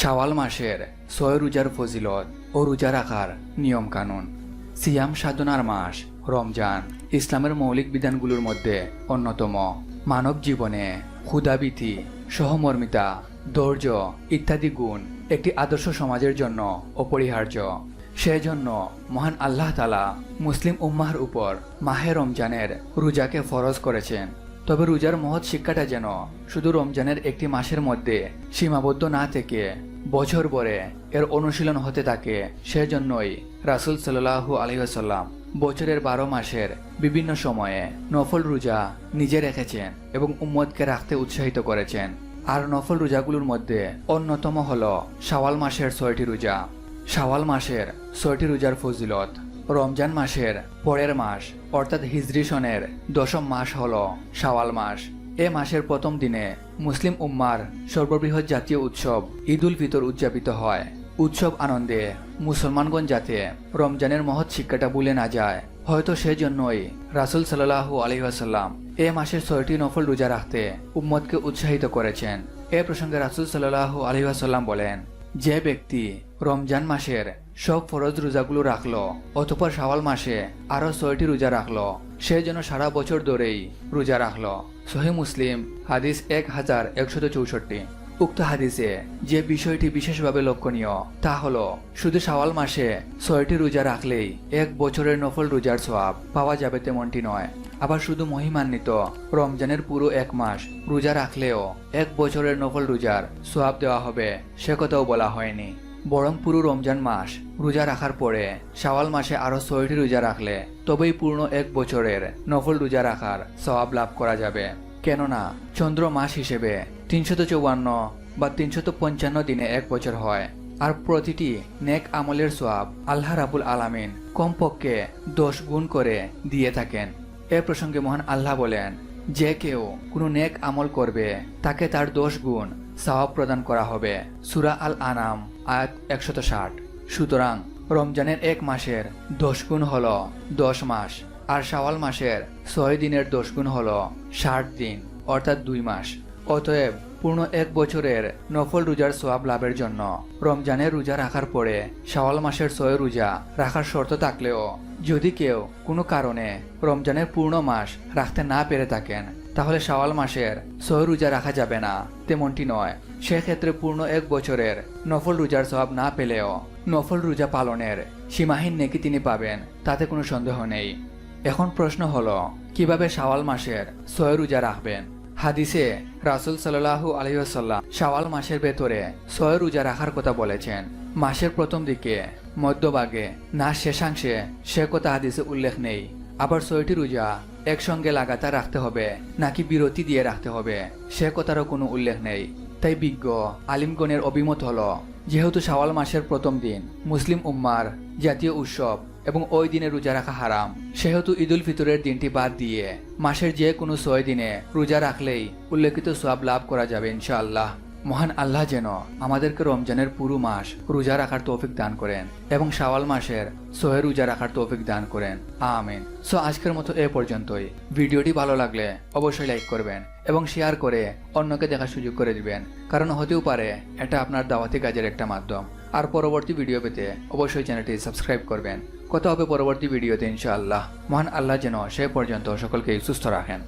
শাওয়াল মাসের ছয় রোজার ফজিলত ও রোজা রাখার নিয়ম কানুন। সিয়াম সাধনার মাস, রমজান, ইসলামের মৌলিক বিধানগুলোর মধ্যে অন্যতম। মানব জীবনে ক্ষুদাবিধি সহমর্মিতা, ধৈর্য ইত্যাদি গুণ একটি আদর্শ সমাজের জন্য অপরিহার্য। সেজন্য মহান আল্লাহ তালা মুসলিম উম্মাহর উপর মাহে রমজানের রোজাকে ফরজ করেছেন। তবে রোজার মহৎ শিক্ষাটা যেন শুধু রমজানের একটি মাসের মধ্যে সীমাবদ্ধ না থেকে বছর ভরে এর অনুশীলন হতে থাকে, সেজন্যই রাসুল সাল্লাহু আলহিহাসাল্লাম বছরের বারো মাসের বিভিন্ন সময়ে নফল রোজা নিজে রেখেছেন এবং উম্মদকে রাখতে উৎসাহিত করেছেন। আর নফল রোজাগুলোর মধ্যে অন্যতম হল শাওয়াল মাসের ছয়টি রোজা। শাওয়াল মাসের ছয়টি রোজার ফজিলত রমজান মাসের পরের মাস, অর্থাৎ হিজরি সনের দশম মাস হল শাওয়াল মাস। এ মাসের প্রথম দিনে মুসলিম উম্মার সর্ববৃহৎ জাতীয় উৎসব ঈদ উল ফিতর উদযাপিত হয়। উৎসব আনন্দে মুসলমানগণ যাতে রমজানের মহৎ শিক্ষাটা ভুলে না যায়, হয়তো সেজন্যই রাসুল সাল্লাহু আলহিহাসাল্লাম এ মাসের ছয়টি নফল রোজা রাখতে উম্মদকে উৎসাহিত করেছেন। এ প্রসঙ্গে রাসুল সাল্লাহু আলহিহাসাল্লাম বলেন, যে ব্যক্তি রমজান মাসের সব ফরজ রোজাগুলো রাখল। অতপর শাওয়াল মাসে আরও ছয়টি রোজা রাখল। সে যেন সারা বছর ধরেই রোজা রাখল। সহি মুসলিম, হাদিস এক হাজার একশত চৌষট্টি। উক্ত হাদিসে যে বিষয়টি বিশেষভাবে লক্ষণীয়, তা হলো, শুধু শাওয়াল মাসে ছয়টি রোজা রাখলেই এক বছরের নফল রোজার সোয়াব পাওয়া যাবে তেমনটি নয়। আবার শুধু মহিমান্বিত রমজানের পুরো এক মাস রোজা রাখলেও এক বছরের নফল রোজার সোয়াব দেওয়া হবে, সে কথাও বলা হয়নি। বরং পুরো রমজান মাস রোজা রাখার পরে শাওয়াল মাসে আরও ছয়টি রোজা রাখলে তবেই পূর্ণ এক বছরের নফল রোজা রাখার সওয়াব লাভ করা যাবে। কেননা চন্দ্র মাস হিসেবে তিনশত চৌয়ান্ন বা তিনশত পঞ্চান্ন দিনে এক বছর হয়। আর প্রতিটি নেক আমলের সোয়াব আল্লাহ রাবুল আলামিন কমপক্ষে দশ গুণ করে দিয়ে থাকেন। এ প্রসঙ্গে মহান আল্লাহ বলেন, যে কেউ কোনো নেক আমল করবে, তাকে তার দশ গুণ সওয়াব প্রদান করা হবে। সুরা আল আনাম আয়াত একশত ষাট। সুতরাং রমজানের এক মাসের দশ গুণ হল দশ মাস, আর শাওয়াল মাসের ছয় দিনের দশ গুণ হল ষাট দিন, অর্থাৎ দুই মাস। অতএব পূর্ণ এক বছরের নফল রোজার সোয়াব লাভের জন্য রমজানের রোজা রাখার পরে শাওয়াল মাসের ছয় রোজা রাখার শর্ত থাকলেও যদি কেউ কোনো কারণে রমজানের পূর্ণ মাস রাখতে না পেরে থাকেন তাহলে শাওয়াল মাসের ছয় রোজা রাখা যাবে না, তেমনটি নয়। সেক্ষেত্রে পূর্ণ এক বছরের নফল রোজার সব না পেলেও নফল রোজা পালনের সীমাহীন নেকি তিনি পাবেন, তাতে কোনো সন্দেহ নেই। এখন প্রশ্ন হলো, কীভাবে শাওয়াল মাসের ছয় রোজা রাখবেন? হাদিসে রাসুল সাল্লাহু আলহিহাল্লাম শাওয়াল মাসের ভেতরে ছয় রোজা রাখার কথা বলেছেন। মাসের প্রথম দিকে, মধ্যভাগে, না শেষাংশে সে কথা হাদিসে উল্লেখ নেই। আবার ছয়টি রোজা একসঙ্গে লাগাতার রাখতে হবে, নাকি বিরতি দিয়ে রাখতে হবে? সে কথারও কোনো উল্লেখ নেই। তাই বিজ্ঞ, আলিমগণের অভিমত হলো, যেহেতু শাওয়াল মাসের প্রথম দিন, মুসলিম উম্মার জাতীয় উৎসব এবং ওই দিনে রোজা রাখা হারাম, সেহেতু ঈদুল ফিতরের দিনটি বাদ দিয়ে মাসের যে কোনো ছয় দিনে রোজা রাখলেই উল্লেখিত সব লাভ করা যাবে ইনশাআল্লাহ। মহান আল্লাহ যেন আমাদেরকে রমজানের পুরো মাস রোজা রাখার তৌফিক দান করেন এবং শাওয়াল মাসের সোহে রোজা রাখার তৌফিক দান করেন। আমিন। সো আজকের মতো এ পর্যন্তই। ভিডিওটি ভালো লাগলে অবশ্যই লাইক করবেন এবং শেয়ার করে অন্যকে দেখার সুযোগ করে দিবেন। কারণ হতেও পারে এটা আপনার দাওয়াতি কাজের একটা মাধ্যম। আর পরবর্তী ভিডিও পেতে অবশ্যই চ্যানেলটি সাবস্ক্রাইব করবেন। কথা হবে পরবর্তী ভিডিওতে ইনশাআল্লাহ। মহান আল্লাহ যেন সে পর্যন্ত সকলকে সুস্থ রাখেন।